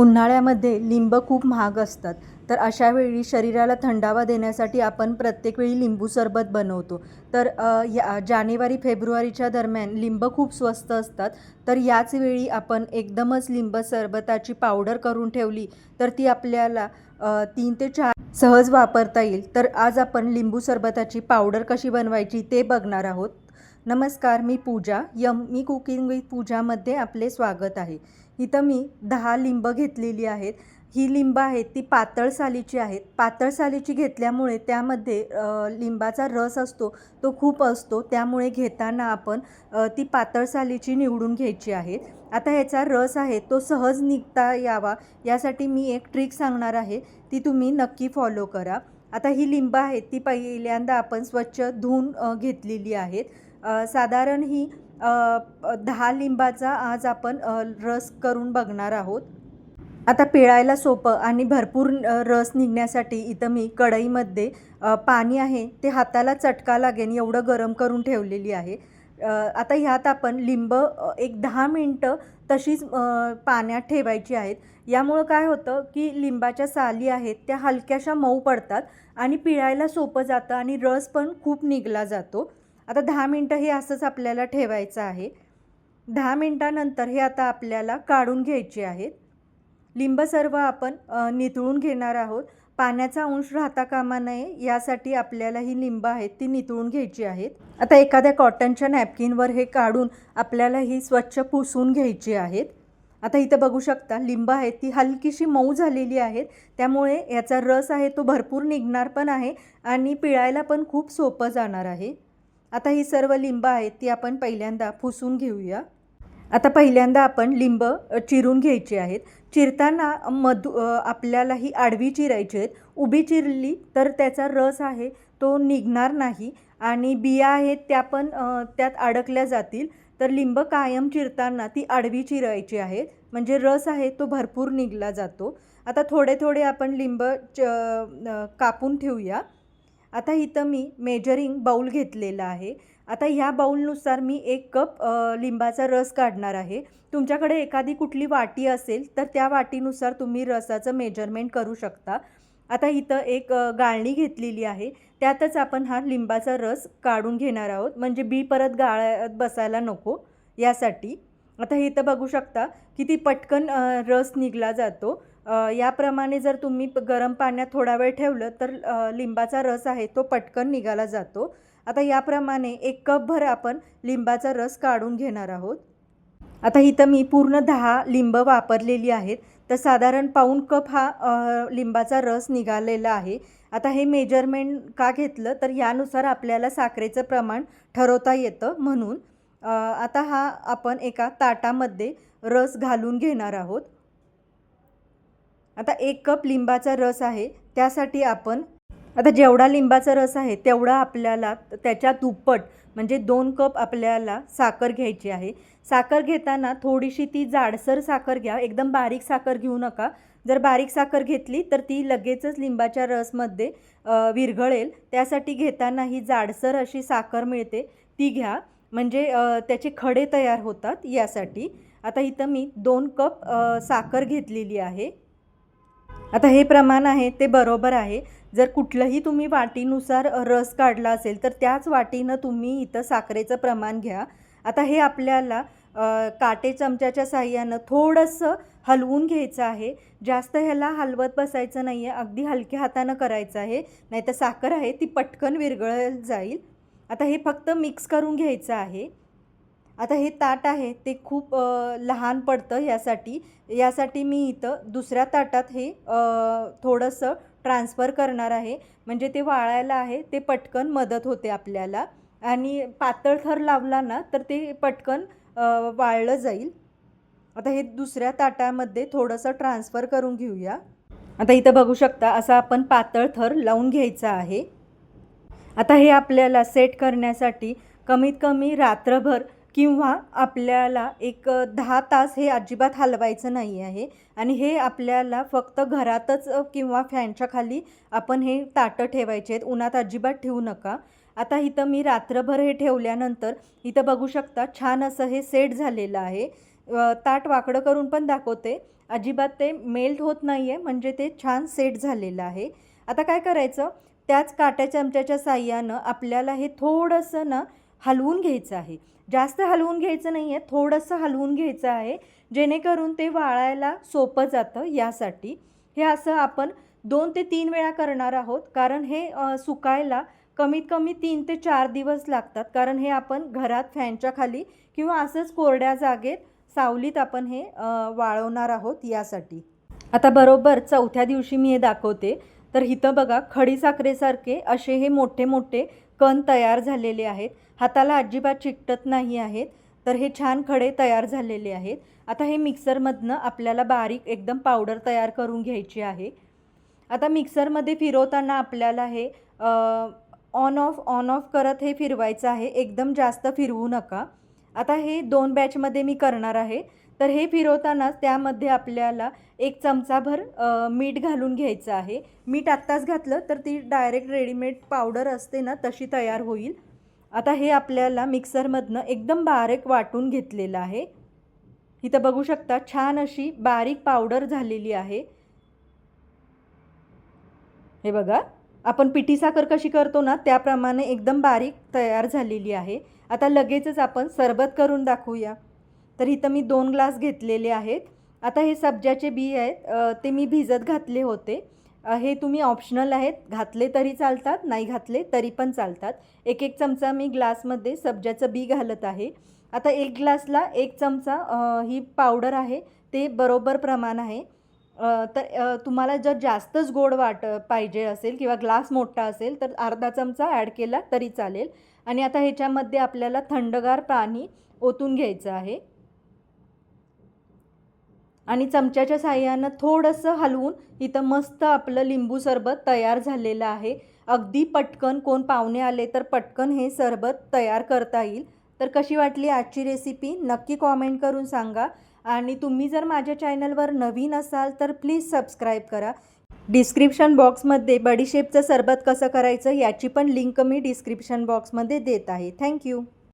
उन्हाळ्यामध्ये लिंब खूप महाग असतात. तर अशा वेळी शरीराला थंडावा देण्यासाठी आपण प्रत्येक वेळी लिंबू सरबत बनवतो. तर या जानेवारी फेब्रुवारीच्या दरम्यान लिंब खूप स्वस्त असतात. तर याच वेळी आपण एकदमच लिंब सरबताची पावडर करून ठेवली तर ती आपल्याला तीन ते चार सहज वापरता येईल. तर आज आपण लिंबू सरबताची पावडर कशी बनवायची ते बघणार आहोत. नमस्कार मी पूजा. यम मी कुकिंग विथ पूजामध्ये आपले स्वागत आहे. इथं मी दहा लिंब घेतलेली आहेत. ही लिंब आहेत ती पातळ सालीची आहेत. पातळ सालीची घेतल्यामुळे त्यामध्ये लिंबाचा रस असतो तो खूप असतो. त्यामुळे घेताना आपण ती पातळ सालीची निवडून घ्यायची आहे. आता ह्याचा रस आहे तो सहज निघता यावा यासाठी मी एक ट्रिक सांगणार आहे. ती तुम्ही नक्की फॉलो करा. आता ही लिंब आहेत ती पहिल्यांदा आपण स्वच्छ धुवून घेतलेली आहेत. साधारण ही दहा लिंबाचा आज आपण रस करून बघणार आहोत. आता पिळायला सोपं आणि भरपूर रस निघण्यासाठी इथं मी कढईमध्ये पाणी आहे ते हाताला चटका लागेल एवढं गरम करून ठेवलेली आहे. आता ह्यात आपण लिंब एक दहा मिनटं तशीच पाण्यात ठेवायची आहेत. यामुळं काय होतं की लिंबाच्या साली आहेत त्या हलक्याशा मऊ पडतात आणि पिळायला सोपं जातं आणि रस पण खूप निघला जातो. आता दहा मिनटं हे असंच आपल्याला ठेवायचं आहे. दहा मिनटानंतर हे आता आपल्याला काढून घ्यायचे आहेत. लिंब सर्व आपण नितळून घेणार आहोत. पाण्याचा अंश राहता कामा नये यासाठी आपल्याला ही लिंब आहेत ती नितळून घ्यायची आहेत. आता एखाद्या कॉटनच्या नॅपकिनवर हे काढून आपल्याला ही स्वच्छ पुसून घ्यायची आहेत. आता इथं बघू शकता लिंब आहेत ती हलकीशी मऊ झालेली आहेत. त्यामुळे याचा रस आहे तो भरपूर निघणार पण आहे आणि पिळायला पण खूप सोपं जाणार आहे. आता ही सर्व लिंब आहेत ती आपण पहिल्यांदा फुसून घेऊया. आता पहिल्यांदा आपण लिंब चिरून घ्यायची आहेत. चिरताना मधु आपल्याला ही आडवी चिरायची आहेत. उभी चिरली तर त्याचा रस आहे तो निघणार नाही आणि बिया आहेत त्या पण त्यात अडकल्या जातील. तर लिंब कायम चिरताना ती आडवी चिरायची आहेत. म्हणजे रस आहे तो भरपूर निघला जातो. आता थोडे थोडे आपण लिंब च कापून ठेवूया. आता इथं मी मेजरिंग बाऊल घेतलेला आहे. आता ह्या बाऊलनुसार मी एक कप लिंबाचा रस काढणार आहे. तुमच्याकडे एखादी कुठली वाटी असेल तर त्या वाटीनुसार तुम्ही रसाचं मेजरमेंट करू शकता. आता इथं एक गाळणी घेतलेली आहे. त्यातच आपण हा लिंबाचा रस काढून घेणार आहोत. म्हणजे बी परत गाळत बसायला नको यासाठी. आता हे इथं बघू शकता किती पटकन रस निघला जातो. याप्रमाणे जर तुम्ही गरम पाण्यात थोडा वेळ ठेवलं तर लिंबाचा रस आहे तो पटकन निघाला जातो. आता याप्रमाणे एक कपभर आपण लिंबाचा रस काढून घेणार आहोत. आता इथं मी पूर्ण दहा लिंब वापरलेली आहेत. तर साधारण पाऊण कप हा लिंबाचा रस निघालेला आहे. आता हे मेजरमेंट का घेतलं? तर यानुसार आपल्याला साखरेचं प्रमाण ठरवता येतं म्हणून. आता हा आपण एका ताटामध्ये रस घालून घेणार आहोत. आता एक कप लिंबाचा रस आहे त्यासाठी आपण आता जेवढा लिंबाचा रस आहे तेवढा आपल्याला त्याच्या दुप्पट म्हणजे दोन कप आपल्याला साखर घ्यायची आहे. साखर घेताना थोडीशी ती जाडसर साखर घ्या एकदम बारीक साखर घेऊ नका. जर बारीक साखर घेतली तर ती लगेचच लिंबाच्या रसमध्ये विरघळेल. त्यासाठी घेताना ही जाडसर अशी साखर मिळते ती घ्या. म्हणजे त्याचे खडे तयार होतात यासाठी. आता इथं मी दोन कप साखर घेतलेली आहे. आता हे प्रमाण आहे ते बरोबर आहे. जर कुठलंही तुम्ही वाटीनुसार रस काढला असेल तर त्याच वाटीनं तुम्ही इथं साखरेचं प्रमाण घ्या. आता हे आपल्याला काटे चमच्याच्या साह्यानं थोडंसं हलवून घ्यायचं आहे. जास्त ह्याला हलवत बसायचं नाही आहे अगदी हलक्या हातानं करायचं आहे. नाही तर साखर आहे ती पटकन विरघळत जाईल. आता हे फक्त मिक्स करून घ्यायचं आहे. आता हे ताट आहे ते खूप लहान पडतं यासाठी. यासाठी मी इथं दुसऱ्या ताटात हे थोडंसं ट्रान्सफर करणार आहे. म्हणजे ते वाळायला आहे ते पटकन मदत होते आपल्याला. आणि पातळ थर लावला ना तर ते पटकन वाळलं जाईल. आता हे दुसऱ्या ताटामध्ये थोडंसं ट्रान्सफर करून घेऊया. आता इथं बघू शकता असा आपण पातळ थर लावून घ्यायचा आहे. आता हे आपल्याला सेट करण्यासाठी कमीत कमी रात्रभर किंवा आपल्याला एक दहा तास हे अजिबात हलवायचं नाही आहे. आणि हे आपल्याला फक्त घरातच किंवा फॅनच्या खाली आपण हे ताटं ठेवायचे आहेत. उन्हात अजिबात ठेवू नका. आता इथं मी रात्रभर हे ठेवल्यानंतर इथं बघू शकता छान असं हे सेट झालेलं आहे. ताट वाकडं करून पण दाखवते. अजिबात ते मेल्ट होत नाही आहे म्हणजे ते छान सेट झालेलं आहे. आता काय करायचं? त्याच काट्या चमच्याच्या साह्यानं आपल्याला हे थोडंसं ना हलवून घ्यायचं आहे. जास्त हलवून घ्यायचं नाही आहे थोडंसं हलवून घ्यायचं आहे जेणेकरून ते वाळायला सोपं जातं यासाठी. हे असं आपण दोन ते तीन वेळा करणार आहोत कारण हे सुकायला कमीत कमी तीन ते चार दिवस लागतात. कारण हे आपण घरात फॅनच्या खाली किंवा असंच कोरड्या जागेत सावलीत आपण हे वाळवणार आहोत यासाठी. आता बरोबर चौथ्या दिवशी मी हे दाखवते. तर इथं बघा खडी साखरेसारखे असे हे मोठे मोठे कण तयार झालेले आहेत. हाताला अजिबात चिकटत नाही आहेत. तर हे छान खडे तयार झालेले आहेत. आता हे मिक्सरमधनं आपल्याला बारीक एकदम पावडर तयार करून घ्यायची आहे. आता मिक्सरमध्ये फिरवताना आपल्याला हे ऑन ऑफ ऑन ऑफ करत हे फिरवायचं आहे. एकदम जास्त फिरवू नका. आता हे दोन बॅचमध्ये मी करणार आहे. तर हे फिरवतानाच त्यामध्ये आपल्याला एक चमचाभर मीठ घालून घ्यायचं आहे. मीठ आत्ताच घातलं तर ती डायरेक्ट रेडीमेड पावडर असते ना तशी तयार होईल. आता हे आपल्याला मिक्सरमधनं एकदम बारीक वाटून घेतलेलं आहे. इथं बघू शकता छान अशी बारीक पावडर झालेली आहे. हे बघा आपण पिठी साखर कशी करतो ना त्याप्रमाणे एकदम बारीक तयार झालेली आहे. आता लगेचच आपण सरबत करून दाखवूया. तर इथं मी दोन ग्लास घेतलेले आहेत. आता हे सब्जाचे बी आहेत. ते मी भिजत घातले होते. हे तुम्ही ऑप्शनल आहेत. घातले तरी चालतात नाही घातले तरी पण चालतात. एक एक चमचा मी ग्लासमध्ये सब्जाचं बी घालत आहे. आता एक ग्लासला एक चमचा ही पावडर आहे. ते बरोबर प्रमाण आहे. तर तुम्हाला जर जास्तच गोड वाट पाहिजे असेल किंवा ग्लास मोठा असेल तर अर्धा चमचा ॲड केला तरी चालेल. आणि आता ह्याच्यामध्ये आपल्याला थंडगार पाणी ओतून घ्यायचं आहे. आणि चमच्याच्या साह्यानं थोडंसं हलवून इथं मस्त आपलं लिंबू सरबत तयार झालेलं आहे. अगदी पटकन कोण पाहुणे आले तर पटकन हे सरबत तयार करता येईल. तर कशी वाटली आजची रेसिपी नक्की कॉमेंट करून सांगा. आणि तुम्ही जर माझ्या चॅनलवर नवीन असाल तर प्लीज सबस्क्राईब करा. डिस्क्रिप्शन बॉक्समध्ये बडीशेपचं सरबत कसं करायचं याची पण लिंक मी डिस्क्रिप्शन बॉक्समध्ये देत आहे. थँक्यू